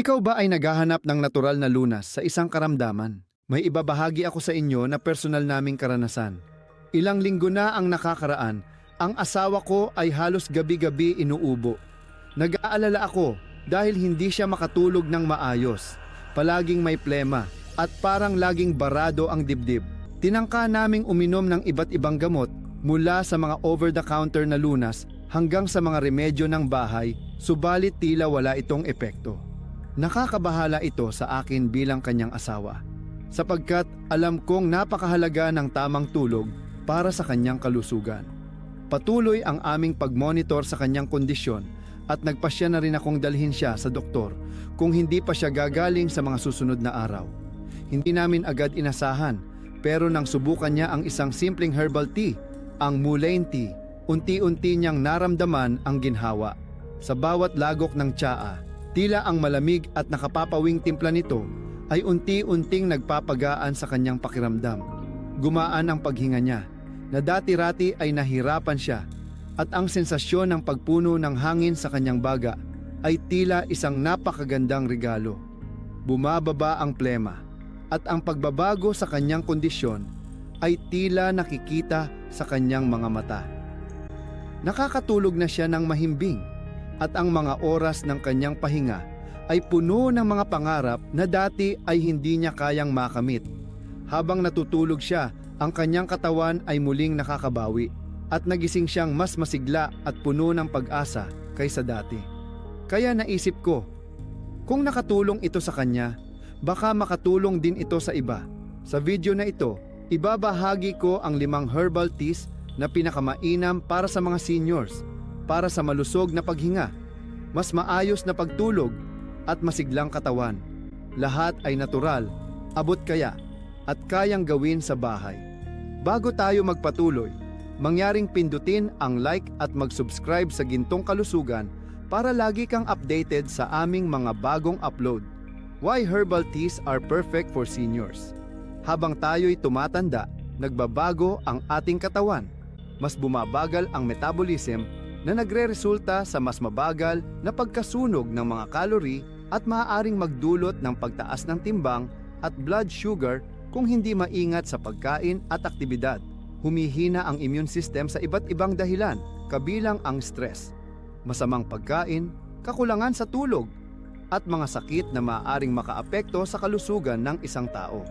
Ikaw ba ay naghahanap ng natural na lunas sa isang karamdaman? May ibabahagi ako sa inyo na personal naming karanasan. Ilang linggo na ang nakakaraan, ang asawa ko ay halos gabi-gabi inuubo. Nag-aalala ako dahil hindi siya makatulog ng maayos. Palaging may plema at parang laging barado ang dibdib. Tinangka naming uminom ng iba't ibang gamot mula sa mga over-the-counter na lunas hanggang sa mga remedyo ng bahay, subalit tila wala itong epekto. Nakakabahala ito sa akin bilang kanyang asawa, sapagkat alam kong napakahalaga ng tamang tulog para sa kanyang kalusugan. Patuloy ang aming pagmonitor sa kanyang kondisyon at nagpasya na rin akong dalhin siya sa doktor kung hindi pa siya gagaling sa mga susunod na araw. Hindi namin agad inasahan pero nang subukan niya ang isang simpleng herbal tea, ang mulane tea, unti-unti niyang naramdaman ang ginhawa. Sa bawat lagok ng tsaa, tila ang malamig at nakapapawing timpla nito ay unti-unting nagpapagaan sa kanyang pakiramdam. Gumaan ang paghinga niya, na dati-rati ay nahirapan siya at ang sensasyon ng pagpuno ng hangin sa kanyang baga ay tila isang napakagandang regalo. Bumababa ang plema at ang pagbabago sa kanyang kondisyon ay tila nakikita sa kanyang mga mata. Nakakatulog na siya ng mahimbing at ang mga oras ng kanyang pahinga ay puno ng mga pangarap na dati ay hindi niya kayang makamit. Habang natutulog siya, ang kanyang katawan ay muling nakakabawi at nagising siyang mas masigla at puno ng pag-asa kaysa dati. Kaya naisip ko, kung nakatulong ito sa kanya, baka makatulong din ito sa iba. Sa video na ito, ibabahagi ko ang limang herbal teas na pinakamainam para sa mga seniors, para sa malusog na paghinga, mas maayos na pagtulog at masiglang katawan. Lahat ay natural, abot kaya, at kayang gawin sa bahay. Bago tayo magpatuloy, mangyaring pindutin ang like at mag-subscribe sa Gintong Kalusugan para lagi kang updated sa aming mga bagong upload. Why herbal teas are perfect for seniors. Habang tayo'y tumatanda, nagbabago ang ating katawan. Mas bumabagal ang metabolism na nagre-resulta sa mas mabagal na pagkasunog ng mga calorie at maaaring magdulot ng pagtaas ng timbang at blood sugar kung hindi maingat sa pagkain at aktibidad. Humihina ang immune system sa iba't ibang dahilan, kabilang ang stress, masamang pagkain, kakulangan sa tulog, at mga sakit na maaaring makaapekto sa kalusugan ng isang tao.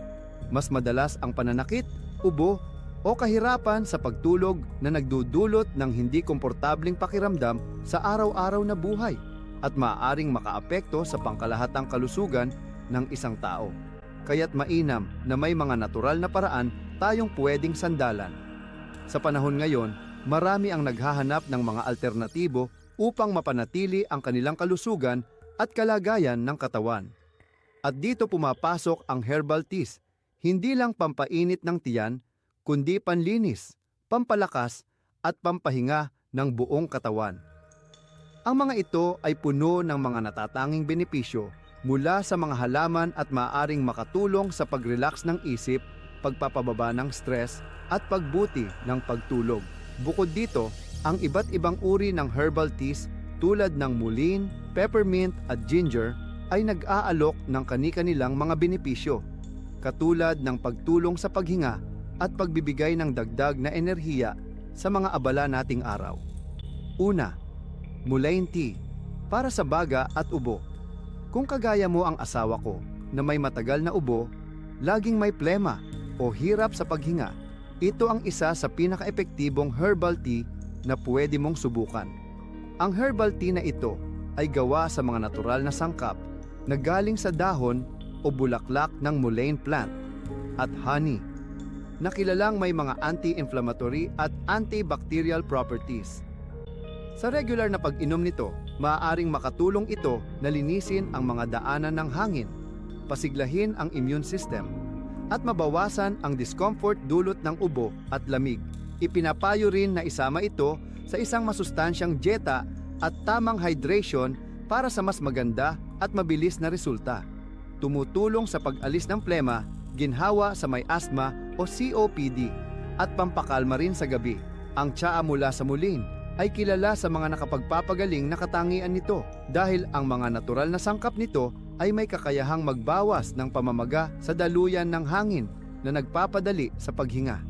Mas madalas ang pananakit, ubo, o kahirapan sa pagtulog na nagdudulot ng hindi komportabling pakiramdam sa araw-araw na buhay at maaaring makaapekto sa pangkalahatang kalusugan ng isang tao. Kaya't mainam na may mga natural na paraan tayong pwedeng sandalan. Sa panahon ngayon, marami ang naghahanap ng mga alternatibo upang mapanatili ang kanilang kalusugan at kalagayan ng katawan. At dito pumapasok ang herbal teas, hindi lang pampainit ng tiyan, kundi panlinis, pampalakas at pampahinga ng buong katawan. Ang mga ito ay puno ng mga natatanging benepisyo mula sa mga halaman at maaring makatulong sa pag-relax ng isip, pagpapababa ng stress at pagbuti ng pagtulog. Bukod dito, ang iba't ibang uri ng herbal teas tulad ng mulin, peppermint at ginger ay nag-aalok ng kani-kanilang mga benepisyo, katulad ng pagtulong sa paghinga at pagbibigay ng dagdag na enerhiya sa mga abala nating araw. Una, mulane tea para sa baga at ubo. Kung kagaya mo ang asawa ko na may matagal na ubo, laging may plema o hirap sa paghinga, ito ang isa sa pinaka-epektibong herbal tea na pwede mong subukan. Ang herbal tea na ito ay gawa sa mga natural na sangkap na galing sa dahon o bulaklak ng mulane plant at honey na kilalang may mga anti-inflammatory at antibacterial properties. Sa regular na pag-inom nito, maaaring makatulong ito na linisin ang mga daanan ng hangin, pasiglahin ang immune system, at mabawasan ang discomfort dulot ng ubo at lamig. Ipinapayo rin na isama ito sa isang masustansyang dieta at tamang hydration para sa mas maganda at mabilis na resulta. Tumutulong sa pag-alis ng plema, ginhawa sa may asthma o COPD, at pampakalma rin sa gabi. Ang tsaa mula sa mulin ay kilala sa mga nakapagpapagaling na katangian nito dahil ang mga natural na sangkap nito ay may kakayahang magbawas ng pamamaga sa daluyan ng hangin na nagpapadali sa paghinga.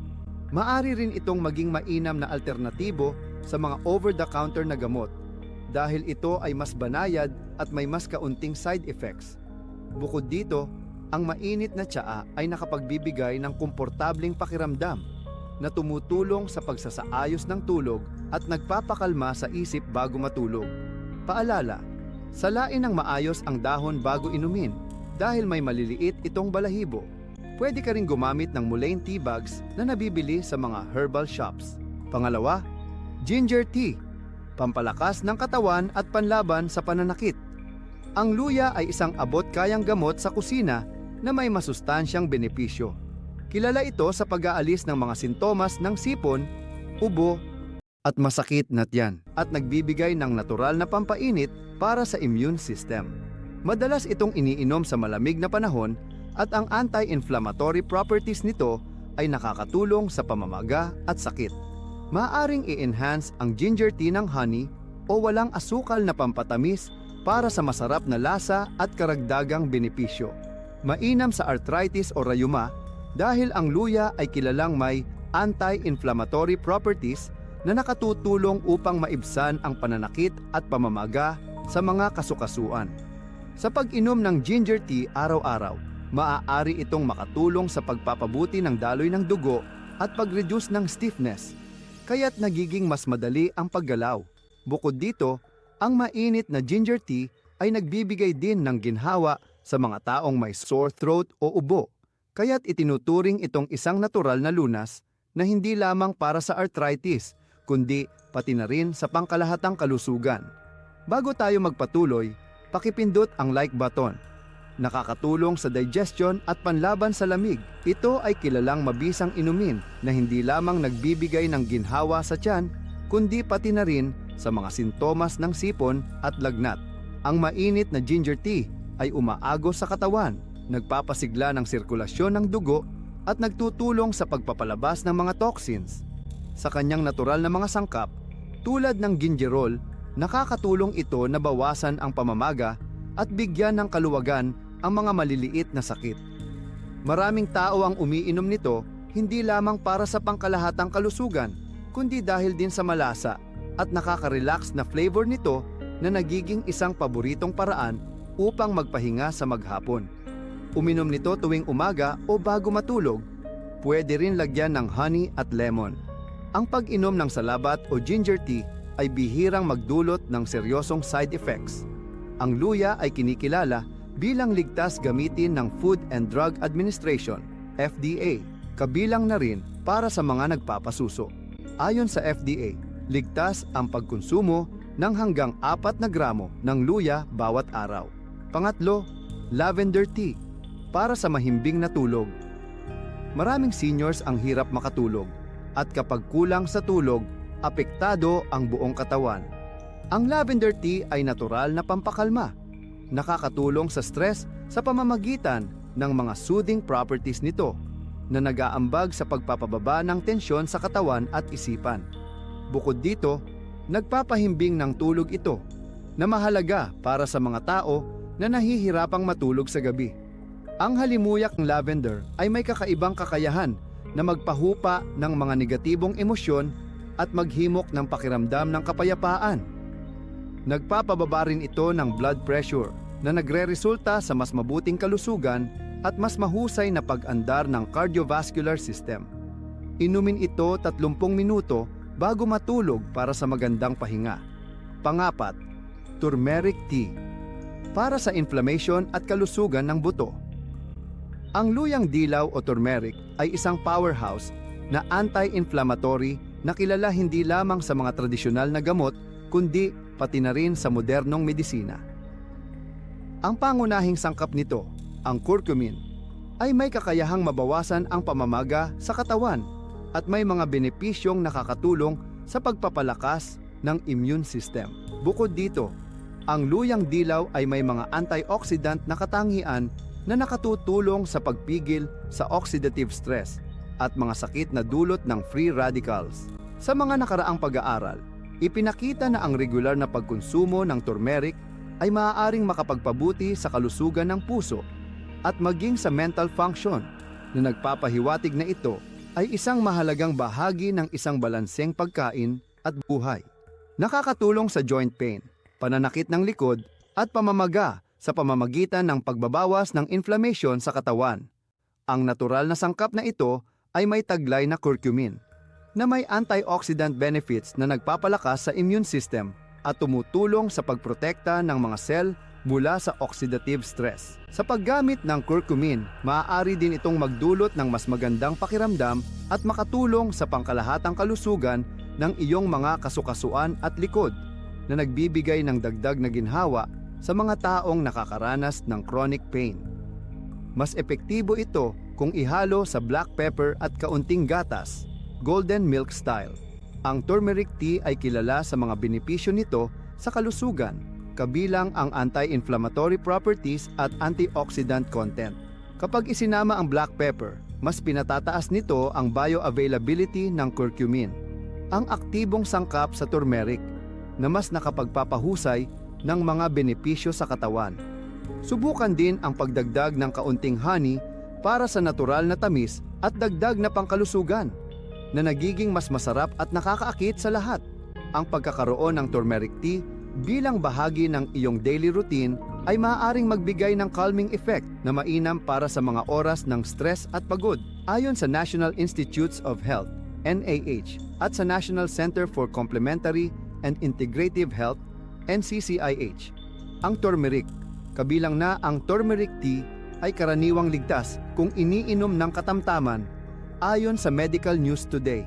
Maari rin itong maging mainam na alternatibo sa mga over-the-counter na gamot dahil ito ay mas banayad at may mas kaunting side effects. Bukod dito, ang mainit na tsaa ay nakapagbibigay ng komportableng pakiramdam na tumutulong sa pagsasaayos ng tulog at nagpapakalma sa isip bago matulog. Paalala, salain ng maayos ang dahon bago inumin dahil may maliliit itong balahibo. Pwede ka rin gumamit ng mulane tea bags na nabibili sa mga herbal shops. Pangalawa, ginger tea, pampalakas ng katawan at panlaban sa pananakit. Ang luya ay isang abot-kayang gamot sa kusina na may masustansyang benepisyo. Kilala ito sa pag-aalis ng mga sintomas ng sipon, ubo, at masakit na tiyan at nagbibigay ng natural na pampainit para sa immune system. Madalas itong iniinom sa malamig na panahon at ang anti-inflammatory properties nito ay nakakatulong sa pamamaga at sakit. Maaring i-enhance ang ginger tea ng honey o walang asukal na pampatamis para sa masarap na lasa at karagdagang benepisyo. Mainam sa arthritis o rayuma dahil ang luya ay kilalang may anti-inflammatory properties na nakatutulong upang maibsan ang pananakit at pamamaga sa mga kasukasuan. Sa pag-inom ng ginger tea araw-araw, maaari itong makatulong sa pagpapabuti ng daloy ng dugo at pag-reduce ng stiffness, kaya't nagiging mas madali ang paggalaw. Bukod dito, ang mainit na ginger tea ay nagbibigay din ng ginhawa sa mga taong may sore throat o ubo, kaya't itinuturing itong isang natural na lunas na hindi lamang para sa arthritis, kundi pati na rin sa pangkalahatang kalusugan. Bago tayo magpatuloy, pakipindot ang like button. Nakakatulong sa digestion at panlaban sa lamig. Ito ay kilalang mabisang inumin na hindi lamang nagbibigay ng ginhawa sa tiyan, kundi pati na rin sa mga sintomas ng sipon at lagnat. Ang mainit na ginger tea ay umaagos sa katawan, nagpapasigla ng sirkulasyon ng dugo at nagtutulong sa pagpapalabas ng mga toxins. Sa kanyang natural na mga sangkap, tulad ng gingerol, nakakatulong ito na bawasan ang pamamaga at bigyan ng kaluwagan ang mga maliliit na sakit. Maraming tao ang umiinom nito hindi lamang para sa pangkalahatang kalusugan, kundi dahil din sa malasa at nakaka-relax na flavor nito na nagiging isang paboritong paraan upang magpahinga sa maghapon. Uminom nito tuwing umaga o bago matulog. Pwede rin lagyan ng honey at lemon. Ang pag-inom ng salabat o ginger tea ay bihirang magdulot ng seryosong side effects. Ang luya ay kinikilala bilang ligtas gamitin ng Food and Drug Administration, FDA, kabilang na rin para sa mga nagpapasuso. Ayon sa FDA, ligtas ang pagkonsumo ng hanggang 4 na gramo ng luya bawat araw. Pangatlo, lavender tea para sa mahimbing na tulog. Maraming seniors ang hirap makatulog at kapag kulang sa tulog, apektado ang buong katawan. Ang lavender tea ay natural na pampakalma. Nakakatulong sa stress sa pamamagitan ng mga soothing properties nito na nagaambag sa pagpapababa ng tensyon sa katawan at isipan. Bukod dito, nagpapahimbing ng tulog ito na mahalaga para sa mga tao na nahihirapang matulog sa gabi. Ang halimuyak ng lavender ay may kakaibang kakayahan na magpahupa ng mga negatibong emosyon at maghimok ng pakiramdam ng kapayapaan. Nagpapababa rin ito ng blood pressure na nagre-resulta sa mas mabuting kalusugan at mas mahusay na pag-andar ng cardiovascular system. Inumin ito 30 minuto bago matulog para sa magandang pahinga. Pangapat, turmeric tea para sa inflammation at kalusugan ng buto. Ang luyang dilaw o turmeric ay isang powerhouse na anti-inflammatory na kilala hindi lamang sa mga tradisyonal na gamot kundi pati na rin sa modernong medisina. Ang pangunahing sangkap nito, ang curcumin, ay may kakayahang mabawasan ang pamamaga sa katawan at may mga benepisyong nakakatulong sa pagpapalakas ng immune system. Bukod dito, ang luyang dilaw ay may mga antioxidant na katangian na nakatutulong sa pagpigil sa oxidative stress at mga sakit na dulot ng free radicals. Sa mga nakaraang pag-aaral, ipinakita na ang regular na pagkonsumo ng turmeric ay maaaring makapagpabuti sa kalusugan ng puso at maging sa mental function na nagpapahiwatig na ito ay isang mahalagang bahagi ng isang balanseng pagkain at buhay. Nakakatulong sa joint pain, pananakit ng likod at pamamaga sa pamamagitan ng pagbabawas ng inflammation sa katawan. Ang natural na sangkap na ito ay may taglay na curcumin na may antioxidant benefits na nagpapalakas sa immune system at tumutulong sa pagprotekta ng mga sel mula sa oxidative stress. Sa paggamit ng curcumin, maaari din itong magdulot ng mas magandang pakiramdam at makatulong sa pangkalahatang kalusugan ng iyong mga kasukasuan at likod na nagbibigay ng dagdag na ginhawa sa mga taong nakakaranas ng chronic pain. Mas epektibo ito kung ihalo sa black pepper at kaunting gatas, golden milk style. Ang turmeric tea ay kilala sa mga benepisyo nito sa kalusugan, kabilang ang anti-inflammatory properties at antioxidant content. Kapag isinama ang black pepper, mas pinatataas nito ang bioavailability ng curcumin, ang aktibong sangkap sa turmeric na mas nakapagpapahusay ng mga benepisyo sa katawan. Subukan din ang pagdagdag ng kaunting honey para sa natural na tamis at dagdag na pangkalusugan na nagiging mas masarap at nakakaakit sa lahat. Ang pagkakaroon ng turmeric tea bilang bahagi ng iyong daily routine ay maaaring magbigay ng calming effect na mainam para sa mga oras ng stress at pagod. Ayon sa National Institutes of Health, NAH, at sa National Center for Complementary and Integrative Health, NCCIH, ang turmeric, kabilang na ang turmeric tea ay karaniwang ligtas kung iniinom ng katamtaman ayon sa Medical News Today.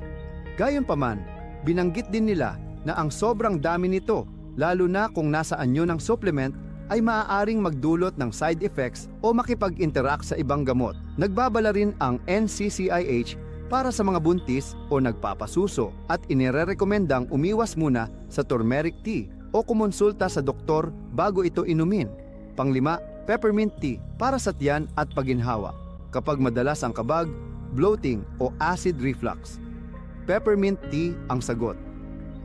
Gayunpaman, binanggit din nila na ang sobrang dami nito, lalo na kung nasa anyo ng supplement, ay maaaring magdulot ng side effects o makipag-interact sa ibang gamot. Nagbabala rin ang NCCIH para sa mga buntis o nagpapasuso at inirerekomendang umiwas muna sa turmeric tea o kumonsulta sa doktor bago ito inumin. Panglima, peppermint tea para sa tiyan at paginhawa. Kapag madalas ang kabag, bloating o acid reflux. Peppermint tea ang sagot.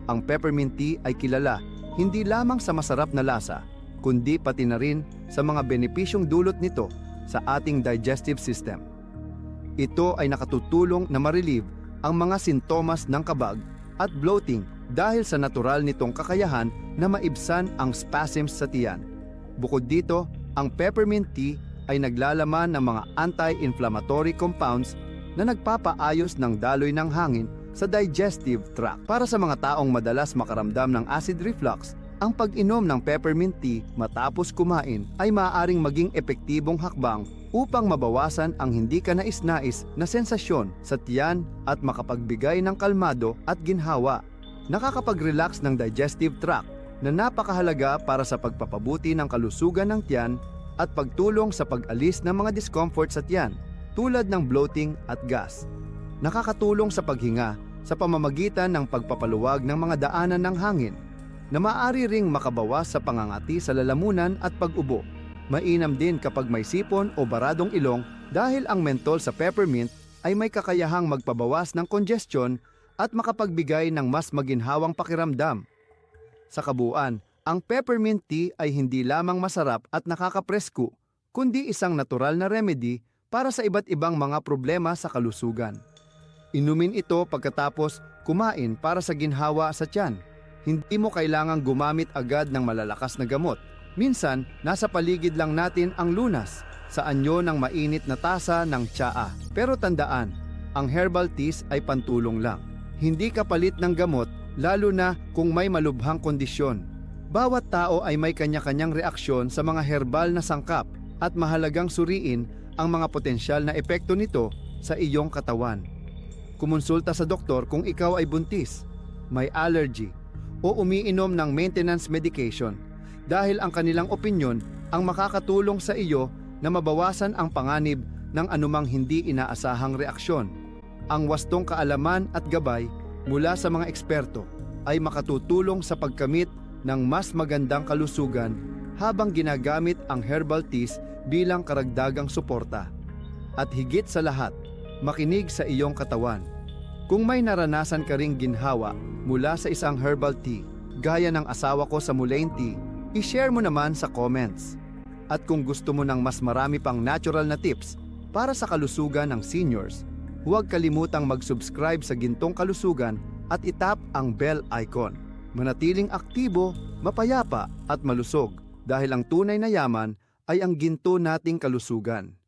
Ang peppermint tea ay kilala hindi lamang sa masarap na lasa, kundi pati na rin sa mga benepisyong dulot nito sa ating digestive system. Ito ay nakatutulong na ma-relieve ang mga sintomas ng kabag at bloating dahil sa natural nitong kakayahan na maibsan ang spasms sa tiyan. Bukod dito, ang peppermint tea ay naglalaman ng mga anti-inflammatory compounds na nagpapaayos ng daloy ng hangin sa digestive tract. Para sa mga taong madalas makaramdam ng acid reflux, ang pag-inom ng peppermint tea matapos kumain ay maaaring maging epektibong hakbang upang mabawasan ang hindi ka nais-nais na sensasyon sa tiyan at makapagbigay ng kalmado at ginhawa. Nakakapag-relax ng digestive tract na napakahalaga para sa pagpapabuti ng kalusugan ng tiyan at pagtulong sa pag-alis ng mga discomfort sa tiyan tulad ng bloating at gas. Nakakatulong sa paghinga sa pamamagitan ng pagpapaluwag ng mga daanan ng hangin na maaari ring makabawas sa pangangati sa lalamunan at pag-ubo. Mainam din kapag may sipon o baradong ilong dahil ang mentol sa peppermint ay may kakayahang magpabawas ng congestion at makapagbigay ng mas maginhawang pakiramdam. Sa kabuuan, ang peppermint tea ay hindi lamang masarap at nakakapresko, kundi isang natural na remedy para sa iba't ibang mga problema sa kalusugan. Inumin ito pagkatapos kumain para sa ginhawa sa tiyan. Hindi mo kailangang gumamit agad ng malalakas na gamot. Minsan, nasa paligid lang natin ang lunas sa anyo ng mainit na tasa ng tsaa. Pero tandaan, ang herbal teas ay pantulong lang. Hindi kapalit ng gamot lalo na kung may malubhang kondisyon. Bawat tao ay may kanya-kanyang reaksyon sa mga herbal na sangkap at mahalagang suriin ang mga potensyal na epekto nito sa iyong katawan. Kumonsulta sa doktor kung ikaw ay buntis, may allergy, o umiinom ng maintenance medication dahil ang kanilang opinyon ang makakatulong sa iyo na mabawasan ang panganib ng anumang hindi inaasahang reaksyon. Ang wastong kaalaman at gabay mula sa mga eksperto ay makatutulong sa pagkamit ng mas magandang kalusugan habang ginagamit ang herbal teas bilang karagdagang suporta. At higit sa lahat, makinig sa iyong katawan. Kung may naranasan ka ring ginhawa mula sa isang herbal tea, gaya ng asawa ko sa Mulane Tea, i-share mo naman sa comments. At kung gusto mo ng mas marami pang natural na tips para sa kalusugan ng seniors, huwag kalimutang mag-subscribe sa Gintong Kalusugan at itap ang bell icon. Manatiling aktibo, mapayapa at malusog dahil ang tunay na yaman ay ang ginto nating kalusugan.